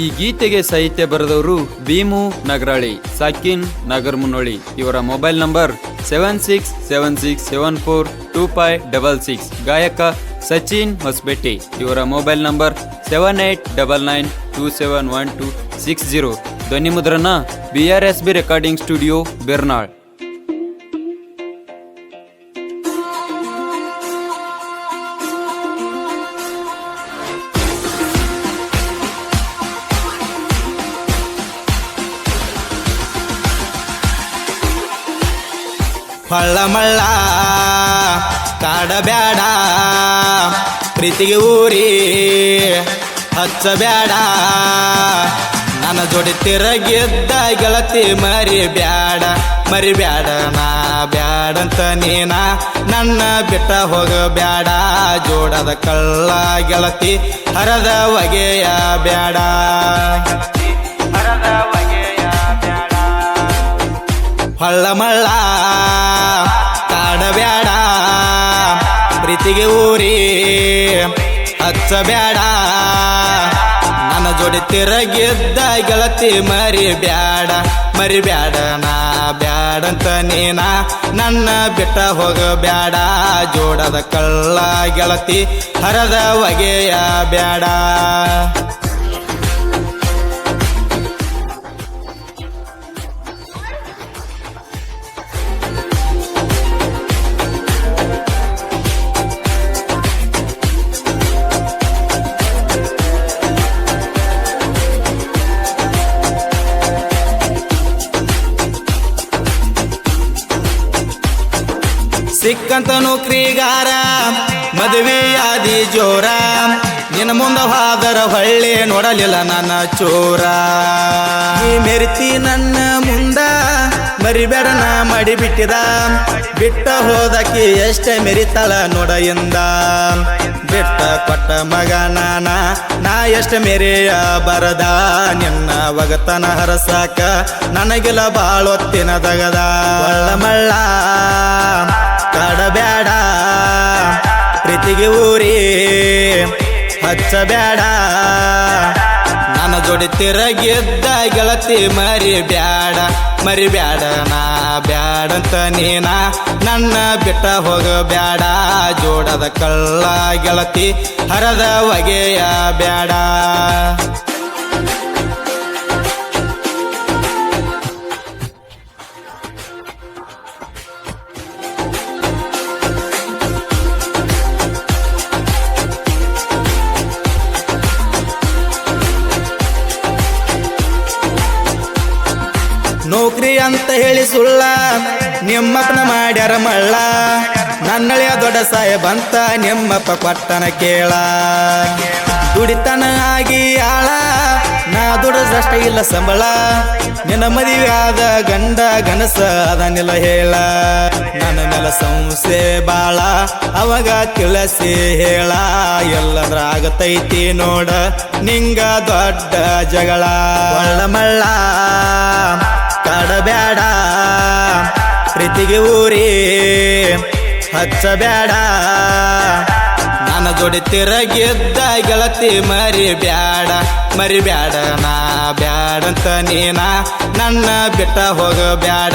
ಈ ಗೀತೆಗೆ ಸಾಹಿತ್ಯ ಬರೆದವರು ಭೀಮು ನಗರಾಳಿ ಸಾಕಿನ್ ನಾಗರ್ ಮುನ್ನೋಳಿ. ಇವರ mobile number seven six seven six seven four two five double six. ಗಾಯಕ ಸಚಿನ್ ಹೊಸಬೆಟ್ಟಿ ಇವರ mobile number seven eight double nine two seven one two six zero. ಧ್ವನಿ ಮುದ್ರಣ B R S B recording studio, Bernal. Holla ಮಳ್ಳ ಕಾಡಬ್ಯಾಡ, ಪ್ರೀತಿಗೆ ಊರಿ ಹಚ್ಚಬ್ಯಾಡ. ನನ್ನ ಜೋಡಿ ತಿರಗಿದ್ದ ಗೆಳತಿ ಮರಿ ಬ್ಯಾಡ ಮರಿ ಬ್ಯಾಡ ನಾ ಬ್ಯಾಡಂತ ನೀನ ನನ್ನ ಬಿಟ್ಟ ಹೋಗಬ್ಯಾಡ. ಜೋಡದ ಕಳ್ಳ ಗೆಳತಿ ಹರದ ಒಗೆಯ ಬ್ಯಾಡ. ಹೊಳ್ಳ ಮಳ್ಳ ಕಾಡಬ್ಯಾಡ ಪ್ರೀತಿಗೆ ಊರಿ ಹಚ್ಚಬ್ಯಾಡ ನನ್ನ ಜೋಡಿ ತಿರಗಿದ್ದ ಗೆಳತಿ ಮರಿ ಬ್ಯಾಡ ಮರಿ ಬ್ಯಾಡ ನಾ ಬ್ಯಾಡಂತ ನೀನ? ನನ್ನ ಬಿಟ್ಟ ಹೋಗಬ್ಯಾಡ. ಜೋಡದ ಕಳ್ಳ ಗೆಳತಿ ಹರದ ಒಗೆಯ ಬ್ಯಾಡ. ಸಿಕ್ಕಂತ ನೌಕರಿಗಾರ ಮದುವೆಯಾದಿ ಜೋರ. ನಿನ್ನ ಮುಂದ ಹಾದರ ಹೊಳ್ಳೆ ನೋಡಲಿಲ್ಲ ನನ್ನ ಚೋರ. ಮೆರಿತಿ ನನ್ನ ಮುಂದ, ಮರಿಬೇಡ ನಾ ಮಾಡಿ ಬಿಟ್ಟಿದ. ಬಿಟ್ಟ ಹೋದಕ್ಕೆ ಎಷ್ಟೇ ಮೆರಿತಾಳ ನೋಡ ಎಂದ. ಬಿಟ್ಟ ಕೊಟ್ಟ ಮಗ ನಾನ, ನಾ ಎಷ್ಟ ಮೆರೆಯ ಬರದ. ನಿನ್ನ ಒಗತನ ಹರಸಾಕ ನನಗೆಲ್ಲ ಬಾಳೊತ್ತಿನ ತಗದ ಮಳ್ಳ. ಕಾಡಬ್ಯಾಡ ಪ್ರೀತಿಗೆ ಊರಿ ಹಚ್ಚಬೇಡ. ನನ್ನ ಜೋಡಿ ತಿರಗಿದ್ದ ಗೆಳತಿ ಮರಿ ಬ್ಯಾಡ ಮರಿ ಬ್ಯಾಡ ನಾ ಬ್ಯಾಡಂತ ನೀನ? ನನ್ನ ಬಿಟ್ಟ ಹೋಗಬ್ಯಾಡ. ಜೋಡದ ಕಳ್ಳ ಗೆಳತಿ ಹರದ ಒಗೆಯ ಬ್ಯಾಡ. ನೌಕರಿ ಅಂತ ಹೇಳಿ ಸುಳ್ಳ, ನಿಮ್ಮಪ್ಪನ ಮಾಡ್ಯಾರ ಮಳ್ಳ. ನನ್ನಳೆಯ ದೊಡ್ಡ ಸಾಹೇಬಂತ ನಿಮ್ಮಪ್ಪ ಕೊಟ್ಟನ ಕೇಳ. ದುಡಿತನ ಆಗಿ ಆಳ, ನಾ ದುಡದಷ್ಟ ಇಲ್ಲ ಸಂಬಳ. ನಿನ್ನ ಮದುವೆ ಆದ ಗಂಡ ಗನಸ ಅದನ್ನೆಲ್ಲ ಹೇಳ. ನನ್ನ ಮೇಲೆ ಸಂಸೆ ಬಾಳ, ಅವಾಗ ತಿಳಿಸಿ ಹೇಳ. ಎಲ್ಲದ್ರ ಆಗತೈತಿ ನೋಡ, ನಿಂಗ ದೊಡ್ಡ ಜಗಳ. ಮಳ್ಳ. ಕಾಡಬ್ಯಾಡ ಪ್ರೀತಿಗೆ ಊರಿ ಹಚ್ಚಬ್ಯಾಡ ನನ್ನ ಜೋಡಿ ತಿರಗಿದ್ದ ಗೆಳತಿ ಮರಿ ಬ್ಯಾಡ ಮರಿ ಬ್ಯಾಡ ನಾ ಬ್ಯಾಡಂತ ನೀನ? ನನ್ನ ಬಿಟ್ಟ ಹೋಗಬ್ಯಾಡ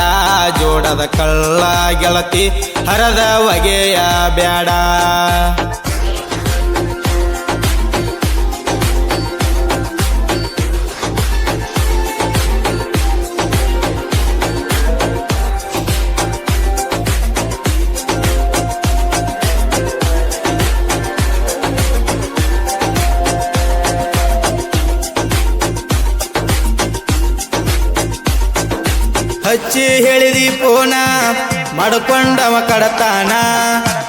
ಜೋಡದ ಕಳ್ಳ ಗೆಳತಿ, ಹರದ ಒಗೆಯ ಬ್ಯಾಡ. ಹಚ್ಚಿ ಹೇಳಿದಿ ಪೋನ, ಮಾಡ್ಕೊಂಡವ ಕಡತಾನ,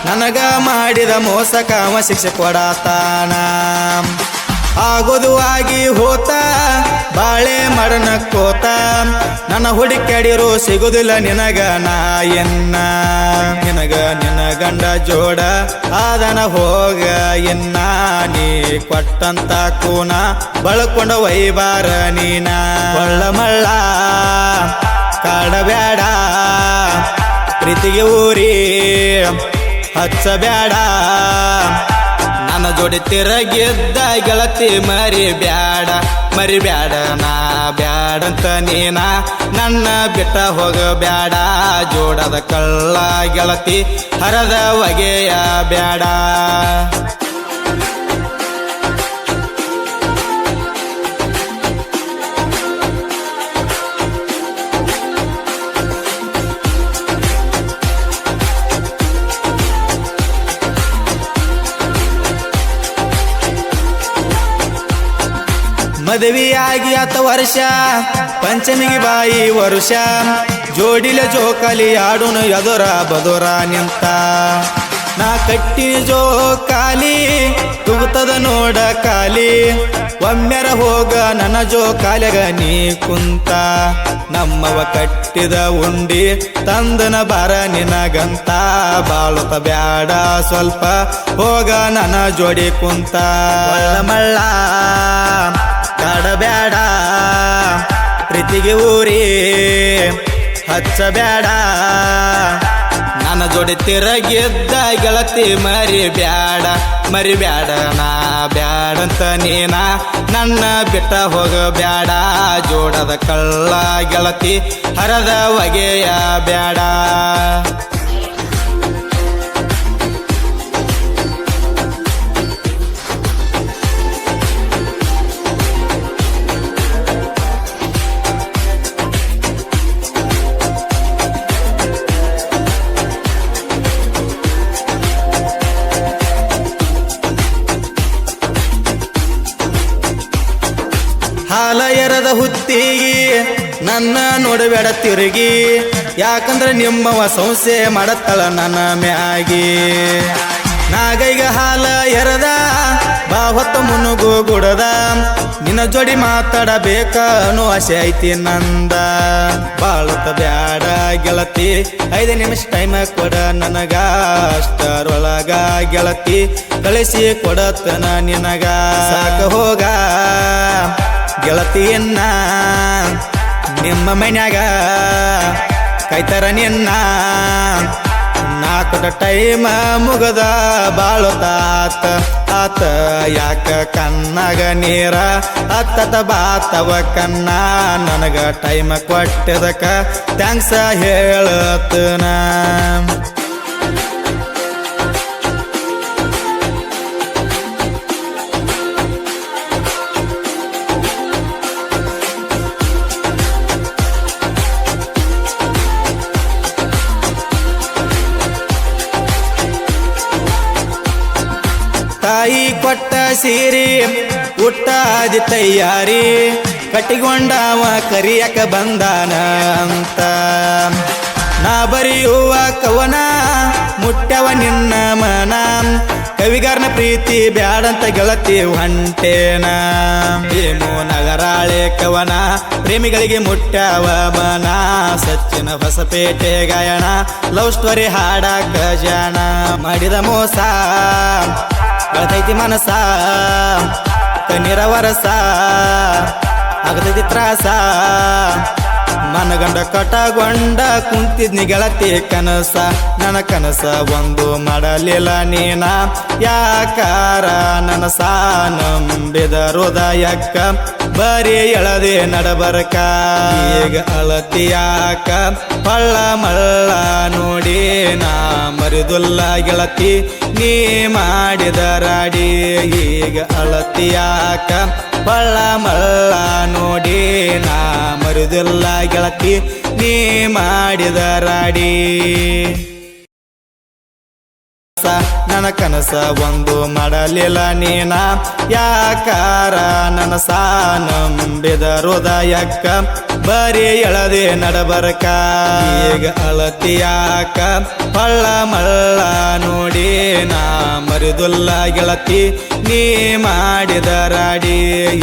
ನನಗ ಮಾಡಿದ ಮೋಸಕ ಅವ ಶಿಕ್ಷೆ ಕೊಡತಾನ. ಆಗೋದು ಆಗಿ ಹೋತ, ಬಾಳೆ ಮಡನ ಕೋತ, ನನ್ನ ಹುಡುಕ್ಯಾಡಿರೋ ಸಿಗುದಿಲ್ಲ ನಿನಗ ನಾ ಎನ್ನ. ನಿನಗ ನಿನ್ನ ಗಂಡ ಜೋಡ, ಆದನ ಹೋಗ ಎನ್ನ. ನೀ ಕೊಟ್ಟಂತ ಕೂನ, ಬಳಕೊಂಡ ವೈಬಾರ ನೀನ. ಒಳ್ಳ ಮಳ್ಳ ಕಾಡಬ್ಯಾಡ ಪ್ರೀತಿಗೆ ಊರಿ ಹಚ್ಚಬೇಡ. ನನ್ನ ಜೋಡಿ ತಿರಗಿದ್ದ ಗೆಳತಿ ಮರಿ ಬ್ಯಾಡ ಮರಿಬ್ಯಾಡ, ನಾ ಬ್ಯಾಡಂತ ನೀನ ನನ್ನ ಬಿಟ್ಟ ಹೋಗಬ್ಯಾಡ. ಜೋಡದ ಕಳ್ಳ ಗೆಳತಿ ಹರದ ಒಗೆಯ ಬ್ಯಾಡ. ಮದುವೆಯಾಗಿ ಹತ್ತು ವರ್ಷ ಪಂಚಮಿಗೆ ಬಾಯಿ ವರುಷ ಜೋಡಿಲ ಜೋಕಲಿ ಆಡುನು ಎದುರ ಬದುರ ನಿಂತ. ನಾ ಕಟ್ಟಿ ಜೋ ಕಾಲಿ ತುಗುತದ ನೋಡ ಕಾಲಿ ಒಮ್ಮೆರ ಹೋಗ ನನ್ನ ಜೋಕಾಲಿಗ ನೀ ಕುಂತ. ನಮ್ಮವ ಕಟ್ಟಿದ ಉಂಡಿ ತಂದನ ಬರ ನಿನಗಂತ. ಬಾಳುತ್ತ ಬ್ಯಾಡ ಸ್ವಲ್ಪ ಹೋಗ ನನ್ನ ಜೋಡಿ ಕುಂತ. ಮಳ್ಳ ಕಾಡ ಕಾಡಬ್ಯಾಡ ಪ್ರೀತಿಗೆ ಊರಿ ಹಚ್ಚಬ್ಯಾಡ ನನ್ನ ಜೋಡಿ ತಿರಗಿದ್ದ ಗೆಳತಿ ಮರಿ ಬ್ಯಾಡ ಮರಿ ಬ್ಯಾಡ ನಾ ಬ್ಯಾಡಂತ ನೀನ? ನನ್ನ ಬಿಟ್ಟ ಹೋಗ ಬ್ಯಾಡ ಜೋಡದ ಕಳ್ಳ ಗೆಳತಿ, ಹರದ ಒಗೆಯ ಬ್ಯಾಡ. ಹಾಲ ಎರದ ಹುತ್ತಿಗಿ ನನ್ನ ನೋಡಬೇಡ ತಿರುಗಿ. ಯಾಕಂದ್ರೆ ನಿಮ್ಮವ ಸಂಸೆ ಮಾಡತ್ತಳ ನನ್ನ ಮ್ಯಾಗಿ. ನಾಗೈಗ ಹಾಲ ಎರದ ಬಾ ಹೊತ್ತ ಮುನುಗು ಗುಡದ. ನಿನ್ನ ಜೋಡಿ ಮಾತಾಡಬೇಕ ಅನ್ನೋ ಆಸೆ ಐತಿ ನಂದ. ಬಾಳತ ಬ್ಯಾಡ ಗೆಳತಿ, ಐದು ನಿಮಿಷ ಟೈಮ್ ಕೊಡ ನನಗ. ಅಷ್ಟರೊಳಗ ಗೆಳತಿ, ಕಳಿಸಿ ಕೊಡತನ ನಿನಗ. ಸಾಕ ಹೋಗ. ಗೆಳತಿಯನ್ನ, ನಿಮ್ಮ ಮನ್ಯಾಗ ಕೈತರ ನಿನ್ನ ನಾಲ್ಕು ಟೈಮ ಮುಗದ ಬಾಳುತ್ತಾತ ಆತ. ಯಾಕ ಕಣ್ಣಾಗ ನೀರ ಅತ್ತತ ಬಾತವ ಕನ್ನ ನನಗ ಟೈಮ ಕೊಟ್ಟದಕ್ಕ ಥ್ಯಾಂಕ್ಸ ಹೇಳತನ ತಾಯಿ ಕೊಟ್ಟ ಸೀರಿ ಉಟ್ಟಾದಿ ತಯಾರಿ ಕಟ್ಟಿಕೊಂಡವ ಕರಿಯಕ ಬಂದಾನ ಅಂತ. ನಾ ಬರೆಯುವ ಕವನ ಮುಟ್ಟವ ನಿನ್ನ ಮನ. ಕವಿಗಾರನ ಪ್ರೀತಿ ಬ್ಯಾಡಂತ ಗೆಳತಿ ಹೊಂಟೇನ ಭೀಮು ನಗರಾಳೆ ಕವನ, ಪ್ರೇಮಿಗಳಿಗೆ ಮುಟ್ಟವ ಮನ. ಸಚ್ಚಿನ ಹೊಸಪೇಟೆ ಗಾಯಣ ಲವ್ ಸ್ಟೋರಿ ಹಾಡ ಗಜಾಣ ಮಾಡಿದ ಮೋಸ ಕಳ್ತೈತಿ ಮನಸ ಕಣ್ಣೀರ ವರಸ ಆಗತೈತಿ ತ್ರಾಸ. ಮನಗಂಡ ಕಟಗೊಂಡ ಕುಂತಿದ್ನಿ ಗೆಳತಿ ಕನಸ, ನನ್ನ ಕನಸ ಒಂದು ಮಾಡಲಿಲ್ಲ ನೀನ. ಯಾಕಾರ, ನನ್ನ ಸಾ ನಂಬಿದ ಹೃದಯಕ್ಕ ಬರೀ ಎಳದೆ ನಡಬರಕ. ಈಗ ಅಳತಿಯಾಕ ಪಳ್ಳ ಮಳ್ಳ ನೋಡಿ ನಾ ಮರಿದುಲ್ಲ ಗೆಳತಿ, ನೀ ಮಾಡಿದ ರಾಡಿ. ಈಗ ಅಳತಿಯಾಕ ಪಳ್ಳ ಮಳ್ಳ ನೋಡಿ ನಾ ಮರಿದುಲ್ಲ ಗೆಳತಿ, ನೀ ಮಾಡಿದ ರಾಡಿ. ನನ್ನ ಕನಸ ಒಂದು ಮಾಡಲಿಲ್ಲ ನೀನ. ಯಾಕಾರ ನನ್ನ ಸಾನಂಬಿದ ಹೃದಯಕ್ಕ. ಬರೀ ಎಳದೆ ನಡಬರಕ. ಈಗ ಅಳತಿಯಾಕ. ಪಳ್ಳ ಮಳ್ಳ ಮರಿದುಲ್ಲ ಗೆಳತಿ, ನೀ ಮಾಡಿದ ರಾಡಿ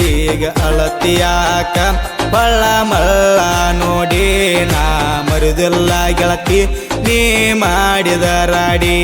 ಈಗ ಅಳತಿಯಾಕ ಬಳ್ಳ ಮಳ್ಳ ನೋಡಿ ನಾ ಮರಿದಿಲ್ಲ ಗೆಳತಿ, ನೀ ಮಾಡಿದ ರಾಡಿ.